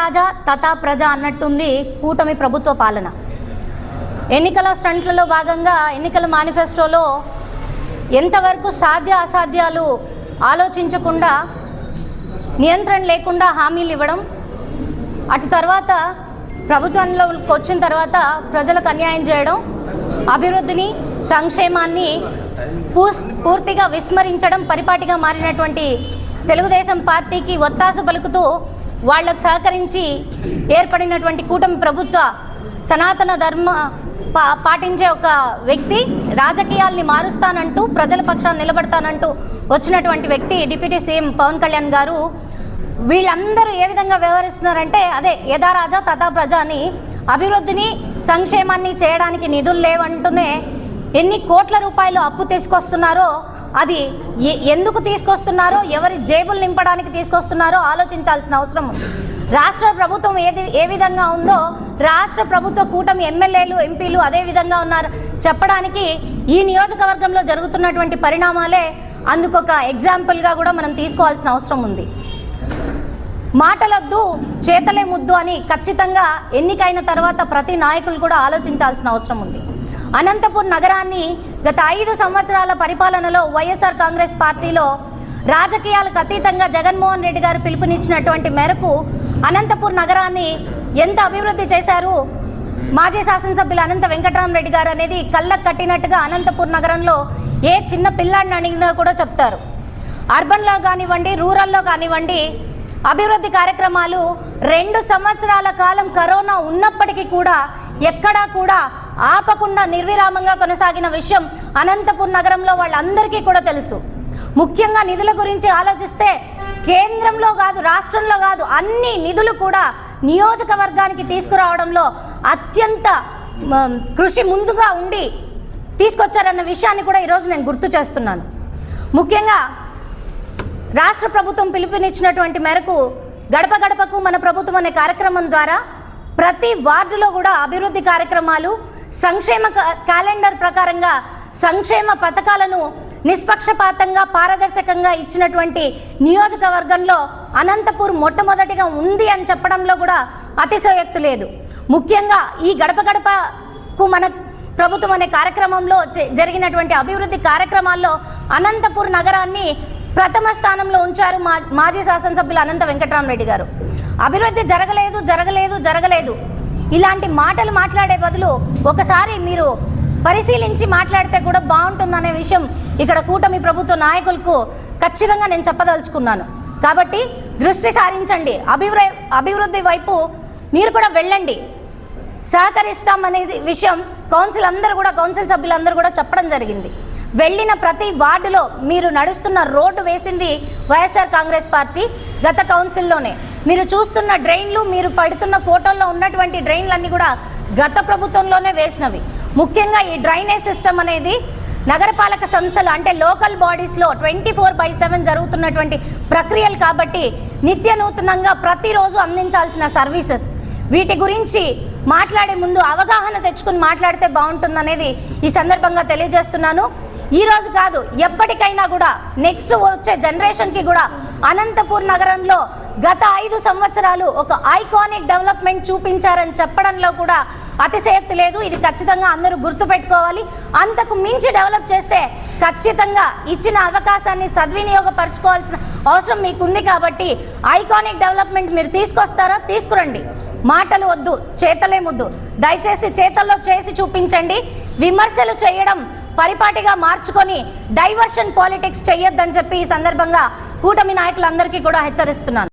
రాజా తథా ప్రజ అన్నట్టుంది కూటమి ప్రభుత్వ పాలన. ఎన్నికల స్టంట్లలో భాగంగా ఎన్నికల మేనిఫెస్టోలో ఎంతవరకు సాధ్య అసాధ్యాలు ఆలోచించకుండా నియంత్రణ లేకుండా హామీలు ఇవ్వడం అటు తర్వాత ప్రభుత్వంలోకి వచ్చిన తర్వాత ప్రజలకు అన్యాయం చేయడం అభివృద్ధిని సంక్షేమాన్ని పూ పూర్తిగా విస్మరించడం పరిపాటిగా మారినటువంటి తెలుగుదేశం పార్టీకి ఒత్తాస పలుకుతూ వాళ్ళకు సహకరించి ఏర్పడినటువంటి కూటమి ప్రభుత్వ సనాతన ధర్మ పా పాటించే ఒక వ్యక్తి రాజకీయాల్ని మారుస్తానంటూ ప్రజల పక్షాన్ని నిలబడతానంటూ వచ్చినటువంటి వ్యక్తి డిప్యూటీ సీఎం పవన్ కళ్యాణ్ గారు వీళ్ళందరూ ఏ విధంగా వ్యవహరిస్తున్నారంటే అదే యథా రాజా తథా ప్రజ అని అభివృద్ధిని సంక్షేమాన్ని చేయడానికి నిధులు లేవంటూనే ఎన్ని కోట్ల రూపాయలు అప్పు తీసుకొస్తున్నారో అది ఎందుకు తీసుకొస్తున్నారో ఎవరి జేబులు నింపడానికి తీసుకొస్తున్నారో ఆలోచించాల్సిన అవసరం ఉంది. రాష్ట్ర ప్రభుత్వం ఏది ఏ విధంగా ఉందో రాష్ట్ర ప్రభుత్వ కూటమి ఎమ్మెల్యేలు ఎంపీలు అదే విధంగా ఉన్నారు. చెప్పడానికి ఈ నియోజకవర్గంలో జరుగుతున్నటువంటి పరిణామాలే అందుకొక ఎగ్జాంపుల్గా కూడా మనం తీసుకోవాల్సిన అవసరం ఉంది. మాటలొద్దు చేతలే ముద్దు అని ఖచ్చితంగా ఎన్నికైన తర్వాత ప్రతి నాయకులు కూడా ఆలోచించాల్సిన అవసరం ఉంది. అనంతపూర్ నగరాన్ని గత ఐదు సంవత్సరాల పరిపాలనలో వైఎస్ఆర్ కాంగ్రెస్ పార్టీలో రాజకీయాలకు అతీతంగా జగన్మోహన్ రెడ్డి గారు పిలుపునిచ్చినటువంటి మేరకు అనంతపూర్ నగరాన్ని ఎంత అభివృద్ధి చేశారు? మాజీ శాసనసభ్యులు అనంత వెంకటరామరెడ్డి గారు అనేది కళ్ళకు కట్టినట్టుగా అనంతపూర్ నగరంలో ఏ చిన్న పిల్లాడిని అడిగినా కూడా చెప్తారు. అర్బన్లో కానివ్వండి రూరల్లో కానివ్వండి అభివృద్ధి కార్యక్రమాలు రెండు సంవత్సరాల కాలం కరోనా ఉన్నప్పటికీ కూడా ఎక్కడా కూడా ఆపకుండా నిర్విరామంగా కొనసాగిన విషయం అనంతపూర్ నగరంలో వాళ్ళందరికీ కూడా తెలుసు. ముఖ్యంగా నిధుల గురించి ఆలోచిస్తే కేంద్రంలో కాదు రాష్ట్రంలో కాదు అన్ని నిధులు కూడా నియోజకవర్గానికి తీసుకురావడంలో అత్యంత కృషి ముందుగా ఉండి తీసుకొచ్చారన్న విషయాన్ని కూడా ఈరోజు నేను గుర్తు చేస్తున్నాను. ముఖ్యంగా రాష్ట్ర ప్రభుత్వం పిలుపునిచ్చినటువంటి మేరకు గడప గడపకు మన ప్రభుత్వం అనే కార్యక్రమం ద్వారా ప్రతి వార్డులో కూడా అభివృద్ధి కార్యక్రమాలు సంక్షేమ క- క్యాలెండర్ ప్రకారంగా సంక్షేమ పథకాలను నిష్పక్షపాతంగా పారదర్శకంగా ఇచ్చినటువంటి నియోజకవర్గంలో అనంతపూర్ మొట్టమొదటిగా ఉంది అని చెప్పడంలో కూడా అతిశయోక్తి లేదు. ముఖ్యంగా ఈ గడప గడపకు మన ప్రభుత్వం అనే కార్యక్రమంలో జ- జరిగినటువంటి అభివృద్ధి కార్యక్రమాల్లో అనంతపూర్ నగరాన్ని ప్రథమ స్థానంలో ఉంచారు మా మాజీ శాసనసభ్యులు అనంత వెంకటరామరెడ్డి గారు. అభివృద్ధి జరగలేదు జరగలేదు జరగలేదు. ఇలాంటి మాటలు మాట్లాడే బదులు ఒకసారి మీరు పరిశీలించి మాట్లాడితే కూడా బాగుంటుందనే విషయం ఇక్కడ కూటమి ప్రభుత్వ నాయకులకు ఖచ్చితంగా నేను చెప్పదలుచుకున్నాను. కాబట్టి దృష్టి సారించండి. అభివృ అభివృద్ధి వైపు మీరు కూడా వెళ్ళండి. సహకరిస్తామనేది విషయం కౌన్సిల్ అందరూ కూడా కౌన్సిల్ సభ్యులందరూ కూడా చెప్పడం జరిగింది. వెళ్ళిన ప్రతి వార్డులో మీరు నడుస్తున్న రోడ్డు వేసింది వైఎస్ఆర్ కాంగ్రెస్ పార్టీ గత కౌన్సిల్లోనే. మీరు చూస్తున్న డ్రైన్లు మీరు పడుతున్న ఫోటోల్లో ఉన్నటువంటి డ్రైన్లన్నీ కూడా గత ప్రభుత్వంలోనే వేసినవి. ముఖ్యంగా ఈ డ్రైనేజ్ సిస్టమ్ అనేది నగరపాలక సంస్థలు అంటే లోకల్ బాడీస్లో ట్వంటీ ఫోర్ బై సెవెన్ జరుగుతున్నటువంటి ప్రక్రియలు కాబట్టి నిత్య నూతనంగా ప్రతిరోజు అందించాల్సిన సర్వీసెస్. వీటి గురించి మాట్లాడే ముందు అవగాహన తెచ్చుకుని మాట్లాడితే బాగుంటుందనేది ఈ సందర్భంగా తెలియజేస్తున్నాను. ఈ రోజు కాదు ఎప్పటికైనా కూడా నెక్స్ట్ వచ్చే జనరేషన్కి కూడా అనంతపూర్ నగరంలో గత ఐదు సంవత్సరాలు ఒక ఐకానిక్ డెవలప్మెంట్ చూపించారని చెప్పడంలో కూడా అతిశయక్తి లేదు. ఇది ఖచ్చితంగా అందరూ గుర్తుపెట్టుకోవాలి. అంతకు మించి డెవలప్ చేస్తే ఖచ్చితంగా ఇచ్చిన అవకాశాన్ని సద్వినియోగపరచుకోవాల్సిన అవసరం మీకుంది కాబట్టి ఐకానిక్ డెవలప్మెంట్ మీరు తీసుకొస్తారా? తీసుకురండి. మాటలు వద్దు చేతలే ముద్దు. దయచేసి చేతల్లో చేసి చూపించండి. విమర్శలు చేయడం పరిపాటిగా మార్చుకొని డైవర్షన్ పాలిటిక్స్ చేయొద్దని చెప్పి ఈ సందర్భంగా కూటమి నాయకులందరికీ కూడా హెచ్చరిస్తున్నాను.